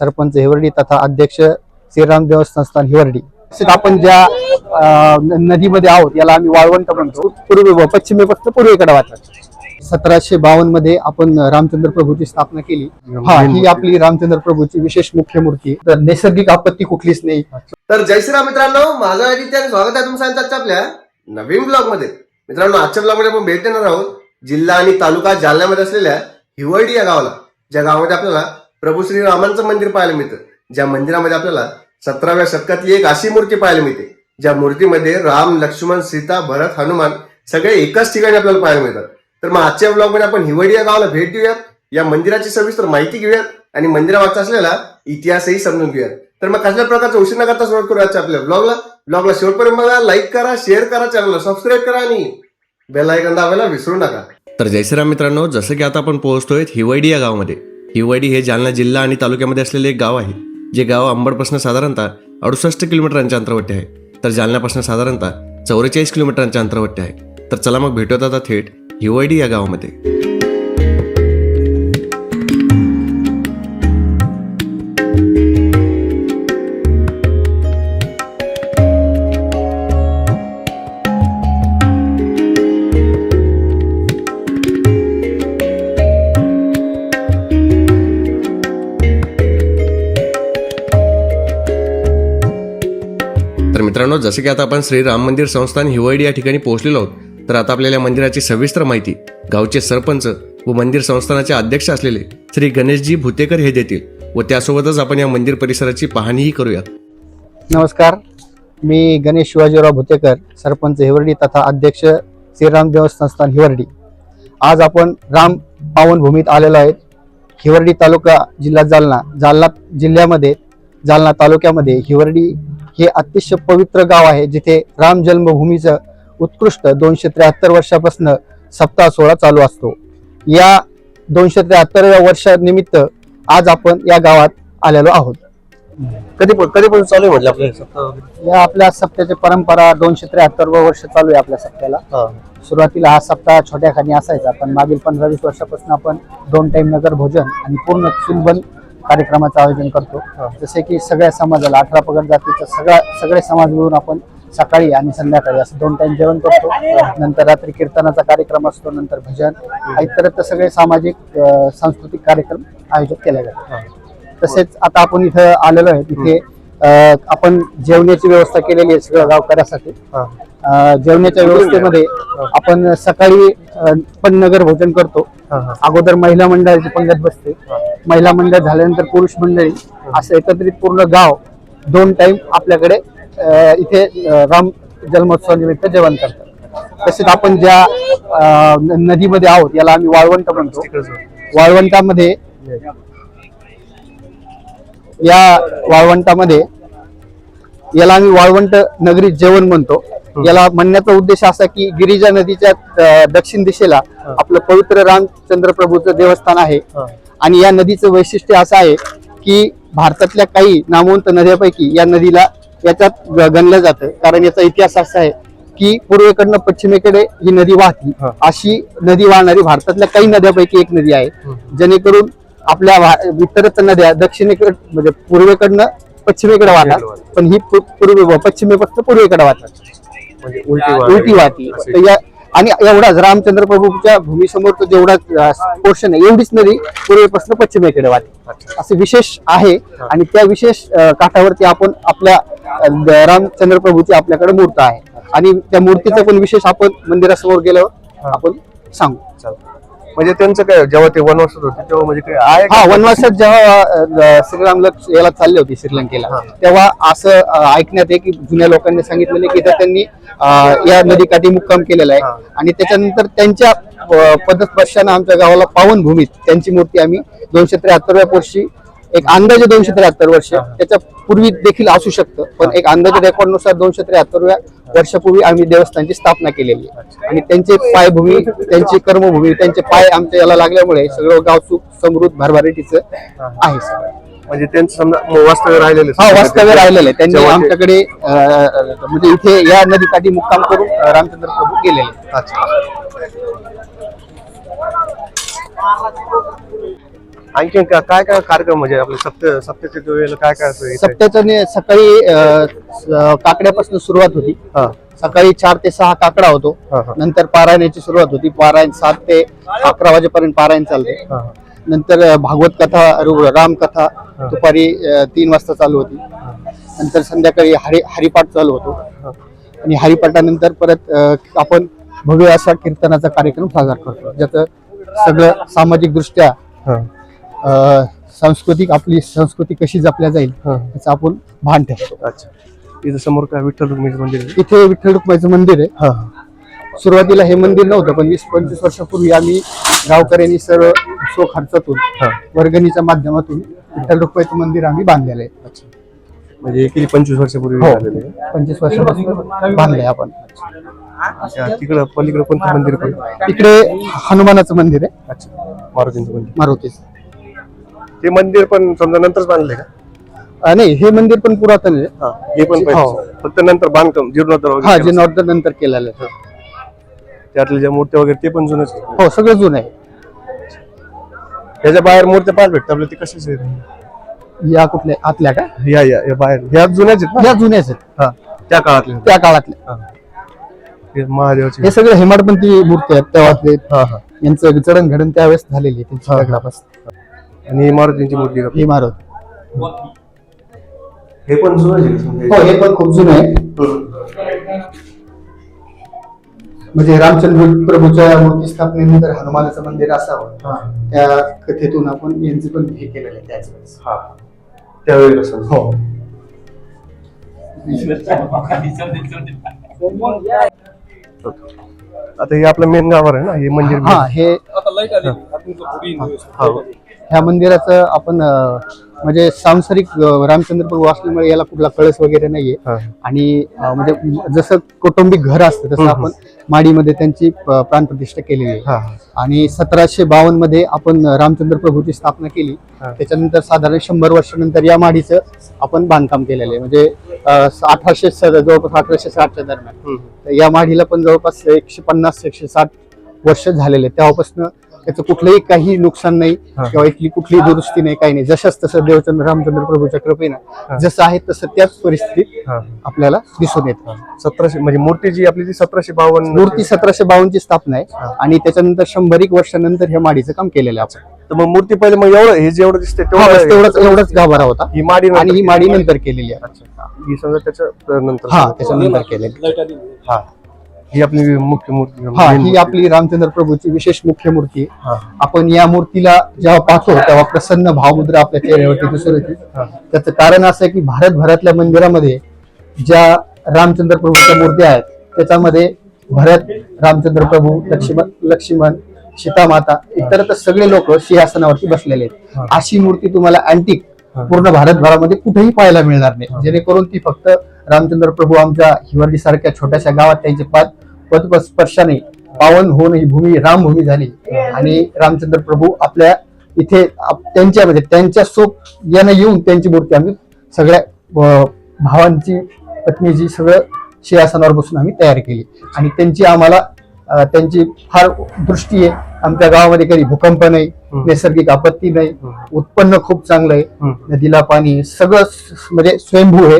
सरपंच हिवर्डी तथा अध्यक्ष श्रीराम देवस्थान संस्थान हिवर्डी. तसेच आपण ज्या नदीमध्ये आहोत याला आम्ही वाळवंट म्हणतो. पूर्व पश्चिमेपासून पूर्वेकडे वाटत सतराशे बावन्नमध्ये आपण रामचंद्र प्रभूची स्थापना केली. हा ही आपली रामचंद्र प्रभूची विशेष मुख्य मूर्ती. तर नैसर्गिक आपत्ती कुठलीच नाही. तर जय श्रीराम मित्रांनो माझं आदित्य स्वागत आहे तुमचं आजच्या आपल्या नवीन ब्लॉगमध्ये मित्रांनो आजच्या ब्लॉगमध्ये आपण भेट देणार आहोत जिल्हा आणि तालुका जालन्यामध्ये असलेल्या हिवर्डी या गावाला. ज्या गावामध्ये आपल्याला प्रभू श्री रामांचं मंदिर पाहायला मिळतं. ज्या मंदिरामध्ये आपल्याला सतराव्या शतकातली एक अशी मूर्ती पाहायला मिळते. ज्या मूर्तीमध्ये राम लक्ष्मण सीता भरत हनुमान सगळे एकाच ठिकाणी आपल्याला पाहायला मिळतात. तर मग आजच्या ब्लॉगमध्ये आपण हिवडी या गावाला भेट देऊयात. या मंदिराची सविस्तर माहिती घेऊयात आणि मंदिरामागचा असलेला इतिहासही समजून घेऊयात. तर मग कसल्या प्रकारचा उशीर न करता सुरुवात करूया आपल्या ब्लॉगला ब्लॉगला शेवटपर्यंत बघा लाईक करा शेअर करा चॅनलला सबस्क्राईब करा आणि बेल आयकन दाबायला विसरू नका. तर जयश्रीराम मित्रांनो जसं की आता आपण पोहोचतोय हिवडी या गावामध्ये. हिवाडी हे जालना जिल्हा आणि तालुक्यामध्ये असलेले एक गाव आहे. जे गाव अंबडपासून साधारणतः अडुसष्ट किलोमीटरांच्या अंतरावरती आहे. तर जालन्यापासून साधारणतः चौवेचाळीस किलोमीटरांच्या अंतरावरती आहे. तर चला मग भेटत आता थेट हिवाडी या गावामध्ये. मित्रांनो जसं की आता आपण श्री राम मंदिर संस्थान हिवाळी या ठिकाणी पोहोचलेलो आहोत तर आता आपल्याला मंदिराची सविस्तर माहिती गावचे सरपंच व मंदिर संस्थानाचे अध्यक्ष असलेले श्री गणेशजी भुतेकर हे देतील व त्यासोबतच आपण या मंदिर परिसराची पाहणीही करूयात. नमस्कार. मी गणेश शिवाजीराव भुतेकर सरपंच हिवर्डी तथा अध्यक्ष श्रीराम देव संस्थान हिवर्डी. आज आपण राम पावनभूमीत आलेलो आहेत हिवर्डी तालुका जिल्हा जालना जालना जिल्ह्यामध्ये जालना तालुक्यामध्ये हिवर्डी हे अतिशय पवित्र गाव आहे जिथे राम जन्मभूमीचं उत्कृष्ट दोनशे त्र्याहत्तर वर्षापासून सप्ताह सोहळा चालू असतो. या दोनशे त्र्याहत्तरव्या वर्षानिमित्त आज आपण या गावात आलेलो आहोत. कधी कधीपासून चालू आहे म्हटलं आपल्या या आपल्या सप्त्याची परंपरा दोनशे त्र्याहत्तर वर्ष चालू आहे आपल्या सप्त्याला सुरुवातीला हा सप्ताह छोट्या खाणी असायचा पण मागील पंधरा वीस वर्षापासून आपण दोन टाइम नगर भोजन आणि पूर्ण चुलबंद कार्यक्रमाचं आयोजन करतो. जसे की सगळ्या समाजाला अठरा पगड जातीचा सगळा सगळे समाज मिळून आपण सकाळी आणि संध्याकाळी असं दोन टाइम जेवण करतो. नंतर रात्री कीर्तनाचा कार्यक्रम असतो नंतर भजन. इतरत्र सगळे सामाजिक सांस्कृतिक कार्यक्रम आयोजित केले जातात. तसेच आता आपण इथं आलेलो आहे. तिथे अं, आपण जेवणाची व्यवस्था केलेली आहे सगळ्या गावकऱ्यासाठी. जेवणाच्या व्यवस्थेमध्ये आपण सकाळी पण नगर भोजन करतो. अगोदर महिला मंडळाची पंगत बसते. महिला मंडळ झाल्यानंतर पुरुष मंडळी असं एकत्रित पूर्ण गाव दोन टाइम आपल्याकडे इथे राम जन्मोत्सवानिमित्त जेवण करतात. तसेच आपण ज्या नदीमध्ये आहोत याला आम्ही वाळवंट म्हणतो. वाळवंटामध्ये या वाळवंटामध्ये याला आम्ही वाळवंट नगरी जेवण म्हणतो. याला म्हणण्याचा उद्देश असा की गिरिजा नदीच्या दक्षिण दिशेला आपलं पवित्र रामचंद्र प्रभूचं देवस्थान आहे. आणि या नदीचं वैशिष्ट्य असं आहे की भारतातल्या काही नामवंत नद्यापैकी या नदीला याच्यात गणलं जातं. कारण याचा इतिहास असा आहे की पूर्वेकडनं पश्चिमेकडे ही नदी वाहती. अशी नदी वाहणारी भारतातल्या काही नद्यापैकी एक नदी आहे. जेणेकरून आपल्या इतरच नद्या दक्षिणेकडे म्हणजे पूर्वेकडनं पश्चिमेकडे वाहतात. पण ही पूर्वे पश्चिमेपासून पूर्वेकडे वाहतात. उलटी वाहती. तर या आणि एवढाच रामचंद्र प्रभूच्या भूमीसमोरचं जेवढा पोर्शन आहे एवढीच नदी पूर्वेपासून पश्चिमेकडे वाहते. असं विशेष आहे आणि त्या विशेष काठावरती आपण आपल्या रामचंद्र प्रभूची आपल्याकडे मूर्त आहे. आणि त्या मूर्तीचा पण विशेष आपण मंदिरासमोर गेल्यावर आपण सांगू. म्हणजे त्यांचं काय जेव्हा ते वनवासात होते तेव्हा म्हणजे काय आहे हा वनवासात जेव्हा अं, श्रीराम लक्ष याला चालले होते श्रीलंकेला तेव्हा असं अं, ऐकण्यात आहे की जुन्या लोकांनी सांगितलेलं की इथं त्यांनी अं, या नदीकाठी मुक्काम केलेला आहे. आणि त्याच्यानंतर त्यांच्या अं, पदस्पर्शानं आमच्या गावाला पावनभूमीत त्यांची मूर्ती आम्ही दोनशे त्र्याहत्तरव्या वर्षी एक अंदाजे दोनशे त्र्याहत्तर वर्ष. त्याच्या पूर्वी देखील असू शकतं पण एक अंदाजे रेकॉर्डनुसार दोनशे त्र्याहत्तरव्या वर्षापूर्वी आम्ही देवस्थानची स्थापना केलेली आहे. आणि त्यांची पायभूमी त्यांची कर्मभूमी त्यांचे पाय आमच्या याला लागल्यामुळे सगळं गाव सुख समृद्ध भरभराटीचं आहे सगळं. म्हणजे त्यांचं समजा वास्तव्य राहिलेलं हा वास्तव्य राहिलेलं. आहे त्यांनी आमच्याकडे म्हणजे इथे या नदीकाठी मुक्काम करून रामचंद्र प्रभू गेलेले. आणखी काय काय काय कार्यक्रम म्हणजे आपले सप्त सप्त्याच्या वेळेला काय काय असं? सप्त्याचं ने- सकाळी अं, स- काकड्यापासून सुरुवात होती. हा. सकाळी चार ते सहा काकडा होतो. हा हा. नंतर पारायणाची सुरुवात होती. पारायण सात ते अकरा वाजेपर्यंत पारायण चालते. हा, हा. नंतर अं, भागवत कथा रु- रामकथा दुपारी अं, तीन वाजता चालू होती. नंतर संध्याकाळी हरि हरिपाठ चालू होतो. आणि हरिपाठानंतर परत अं, आपण भव्य असा कीर्तनाचा कार्यक्रम साजरा करतो. ज्याचं सगळं सामाजिक दृष्ट्या हा, सांस्कृतिक आपली संस्कृती कशी जपल्या जाईल हा. याचं आपण भान ठेवतो. अच्छा. इथं समोर काय विठ्ठल रुक्मिणीचं मंदिर आहे? इथे विठ्ठल रुक्माईचं मंदिर आहे. हा. हा. सुरुवातीला हे मंदिर नव्हतं पण वीस पंचवीस वर्षापूर्वी आम्ही गावकऱ्यांनी सर्व स्वखर्चातून हा. वर्गणीच्या माध्यमातून विठ्ठल रुक्माईचं मंदिर आम्ही बांधलेलं आहे. म्हणजे किती पंचवीस वर्षापूर्वी हो. झालेलं आहे. पंचवीस वर्षापासून बांधलंय आपण. अच्छा, तिकडं पलीकडे कोणतं मंदिर पण? तिकडे हनुमानाचं मंदिर आहे. अच्छा. मारुतीचं मंदिर. मारुतीचं. ते मंदिर पण समजा नंतरच बांधले का? अं, नाही हे मंदिर पण पुरातन आहे. हा हे पण हो. फक्त नंतर बांधकाम जीर्णोद्धार हा वगैरे जे केलं. नॉर्दर नंतर केलेलं आहे त्यातल्या ज्या मूर्त्या वगैरे ते पण जुनच आहे. हो सगळं जुनं आहे याच्या बाहेर मूर्त्या पाहायला भेटतात आपल्या ते कशाच आहेत? या कुठल्या आतल्या का? या या या बाहेर. ह्या जुन्याच आहेत या जुन्याच आहेत. ना हा त्या काळातल्या त्या काळातल्या. हे. महादेवाचे. हे सगळे हेमाडपंथी मूर्ती आहेत तेव्हातले. हा हा. यांचं जडणघडण त्यावेळेस झालेली आहे त्यांची दगडापासून आणि मारुतींची मूर्ती का? ही मारुती हे पण जुनच आहे समजा. हो हे पण खूप जुनं आहे. म्हणजे रामचंद्र प्रभूच्या मूर्ती स्थापनेनंतर हनुमानाचं मंदिर असावं. त्या कथेतून आपण यांचं पण हे केलेलं आहे त्याच वेळेस हा. त्यावेळेला समजा. हो. आता हे आपलं मेन गावावर आहे ना हे मंदिर हा हे हा. ह्या मंदिराचं आपण म्हणजे सांसारिक रामचंद्र प्रभू असल्यामुळे याला कुठला कळस वगैरे नाहीये. आणि म्हणजे जसं कौटुंबिक घर असतं तसं आपण माडीमध्ये त्यांची प्राणप्रतिष्ठा केलेली आहे. आणि सतराशे बावन्नमध्ये आपण रामचंद्र प्रभूची स्थापना केली. त्याच्यानंतर साधारण शंभर वर्षानंतर या माडीचं आपण बांधकाम केलेलं आहे. म्हणजे अठराशे जवळपास अठराशे साठच्या दरम्यान. या माडीला पण जवळपास एकशे पन्नास एकशे साठ वर्ष झालेले. तेव्हापासून त्याचं कुठलंही काही नुकसान नाही हा. किंवा इथली कुठलीही दुरुस्ती नाही काही नाही. जशाच तसं देवचंद्र रामचंद्र प्रभूच्या कृपेनं जसं आहे तसं त्याच परिस्थितीत हा. आपल्याला दिसून येतं. सतराशे म्हणजे मूर्ती जी आपली ती सतराशे बावन्न मूर्ती सतराशे बावन्नची स्थापना आहे आणि त्याच्यानंतर शंभर एक वर्षानंतर ह्या माडीचं काम केलेलं आहे आपण. तर मग मूर्ती पहिले मग एवढं हे जेवढं दिसते हा, तेवढंच एवढंच गाभारा होता. ही माडी आणि ही माडी नंतर केलेली आहे. ही समजा त्याच्या नंतर. हा त्याच्यानंतर केलेली हा. ही आपली मुख्य मूर्ती हा ही मूर्ती. आपली रामचंद्र प्रभूची विशेष मुख्य मूर्ती. आहे आपण या मूर्तीला जेव्हा पाहतो तेव्हा प्रसन्न भावमुद्रा आपल्या चेहऱ्यावरती दिसून येते. त्याचं कारण असं आहे की भारतभरातल्या मंदिरामध्ये ज्या रामचंद्र प्रभूच्या मूर्त्या आहेत त्याच्यामध्ये भरत रामचंद्र प्रभू लक्ष्मण लक्ष्मण सीतामाता इतर सगळे लोक सिंहासनावरती बसलेले आहेत. अशी मूर्ती तुम्हाला अँटिक पूर्ण भारतभरामध्ये कुठेही पाहायला मिळणार नाही. जेणेकरून ती फक्त रामचंद्र प्रभू आमच्या हिवर्डी सारख्या छोट्याशा गावात त्यांचे पाद पद स्पर्शाने पावन होऊन ही भूमी रामभूमी झाली. आणि रामचंद्र प्रभू आपल्या इथे त्यांच्या म्हणजे त्यांच्या सोप यानं येऊन त्यांची मूर्ती आम्ही सगळ्या भावांची पत्नीची सगळं सिंहासनावर बसून आम्ही तयार केली. आणि त्यांची आम्हाला त्यांची फार दृष्टी आहे. आमच्या गावामध्ये कधी भूकंप नाही नैसर्गिक आपत्ती नाही उत्पन्न खूप चांगलं आहे. नदीला पाणी सगळं म्हणजे स्वयंभू आहे.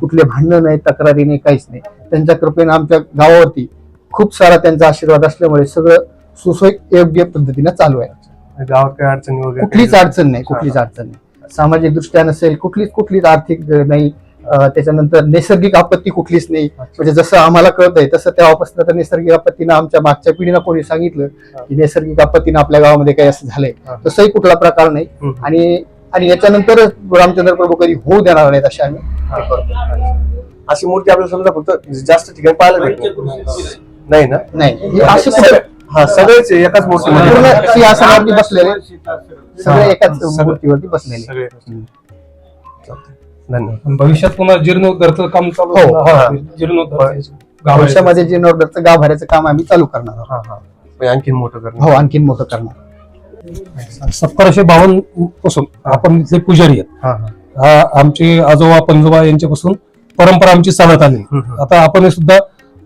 कुठले भांडण नाही तक्रारी नाही काहीच नाही. त्यांच्या कृपेनं आमच्या गावावरती खूप सारा त्यांचा आशीर्वाद असल्यामुळे सगळं सुसोय योग्य पद्धतीनं चालू आहे. गावात अडचणी वगैरे कुठलीच अडचण नाही कुठलीच अडचण नाही. सामाजिक दृष्ट्या नसेल कुठलीच कुठलीच आर्थिक नाही त्याच्यानंतर नैसर्गिक आपत्ती कुठलीच नाही. म्हणजे जसं आम्हाला कळत आहे तसं तेव्हापासून तर नैसर्गिक आपत्तीनं आमच्या मागच्या पिढीनं कोणी सांगितलं की नैसर्गिक आपत्तीनं आपल्या गावामध्ये काही असं झालंय. हा. तसंही कुठला प्रकार नाही. आणि आणि याच्यानंतर रामचंद्र प्रभू कधी होऊ देणार नाहीत अशा आम्ही. अशी मूर्ती आपल्याला समजा फक्त जास्त ठिकाणी पाहायला भेटते. नाही ना? नाही. ही अशी हा सगळेच एकाच मूर्ती सिंहासनावरती बसलेले. सगळे. एकाच. मूर्तीवरती बसलेले. सगळे धन्यवाद. भविष्यात पुन्हा जीर्णोद्धारचं काम चालू हो, होणार. हा. जीर्णोद्धार भविष्यामध्ये जे नोर्दरचं गाभाऱ्याचं काम आम्ही चालू करणार आहोत. हा हा. म्हणजे आणखीन मोठं करणं हो आणखीन मोठं करणार. सत्तरशे बावन्नपासून आपण इथले पुजारी आहेत. हा हा. हा आमचे आजोबा पंजोबा यांच्यापासून परंपरा आमची चालत आली. हम्म. आता आपण सुद्धा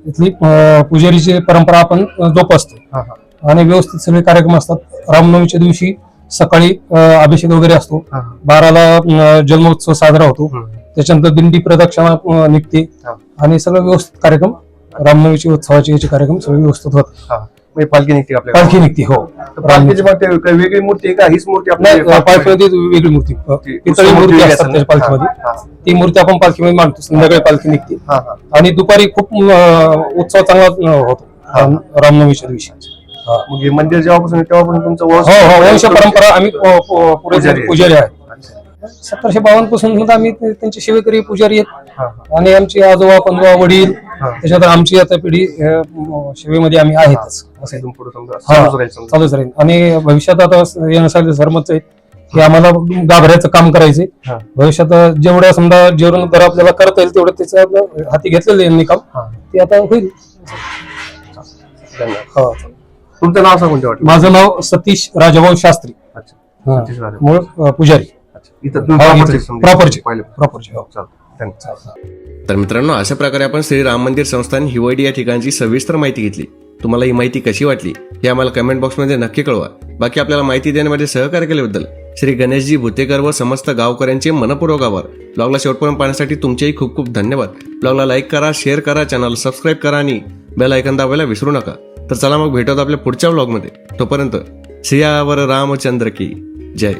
इथली अं, पुजारीची परंपरा आपण अं, जोपासतो हा हा. आणि व्यवस्थित सगळे कार्यक्रम असतात. रामनवमीच्या दिवशी सकाळी अं, अभिषेक वगैरे असतो. हा. बाराला अं, जन्मोत्सव साजरा होतो. हम्म. त्याच्यानंतर दिंडी प्रदक्षिणा अं, निघते. हा. आणि सगळं व्यवस्थित कार्यक्रम रामनवमीचे उत्सवाचे याचे कार्यक्रम सगळे व्यवस्थित होत हा. म्हणजे पालखी निघते आपल्या पालखी निघते हो. पालखीची मग ते काही वेगळी मूर्ती आहे का? हीच मूर्ती नाही आपल्या पालखीमध्ये वेगळी मूर्ती. अं, ती पितळी मूर्ती मूर्ती असतात असेल. त्याच्या पालखीमध्ये. हा, ती मूर्ती आपण पालखीमध्ये मांडतो. संध्याकाळी पालखी निघते. हा हा. आणि दुपारी खूप अं, उत्सव चांगला अं, होतो. राम- रामनवमीच्या दिवशी. मग हे मंदिर जेव्हापासून आहे तेव्हापासून तुमचं हो हो वंश परंपरा आम्ही प- प- पुढे पुजारी आहे. पुजारी आहे अच्छा. सतराशे बावन्नपासून सुद्धा आम्ही ते- त्यांचे सेवेकरी पुजारी आहेत हा, आणि आमचे आजोबा पंजोबा वडील हा. त्याच्यानंतर आमची आता पिढी अं, म- सेवेमध्ये आम्ही आहेतच असं आहे. इथून पुढे समजा हा. चालूच राहील समजा. चालूच राहील आणि भविष्यात आता येण्यासाठी सरमच आहे की आम्हाला गाभऱ्याचं काम करायचंय हा. भविष्यात जेवढ्या समजा जेवढं जर आपल्याला करता येईल तेवढं त्याचं आपलं हाती घेतलेलं आहे यांनी काम हा. ते आता होईल धन्यवाद. हा. तुमचं नाव सांगून वाटलं माझं नाव सतीश राजाभाऊ शास्त्री अच्छा हा. सतीश राजा. मूळ अं, पुजारी अच्छा. इथं तुम्ही हा, property इथं. समजा. Property. पहिले. प्रॉपरची हो चालतं. तर मित्रांनो अशा प्रकारे आपण श्री राम मंदिर संस्थान हिवडी या ठिकाणची सविस्तर माहिती घेतली तुम्हाला ही माहिती कशी वाटली हे आम्हाला कमेंट बॉक्समध्ये नक्की कळवा बाकी आपल्याला माहिती देण्यामध्ये सहकार्य केल्याबद्दल श्री गणेशजी भुतेकर व समस्त गावकऱ्यांचे मनपूर्वक आभार ब्लॉगला शेवटपर्यंत पाहण्यासाठी तुमचेही खूप खूप धन्यवाद ब्लॉगला लाईक करा शेअर करा चॅनल सबस्क्राईब करा आणि बेल ऐकन दाबायला विसरू नका तर चला मग भेटत आपल्या पुढच्या ब्लॉगमध्ये तोपर्यंत सियावर रामचंद्र की जय.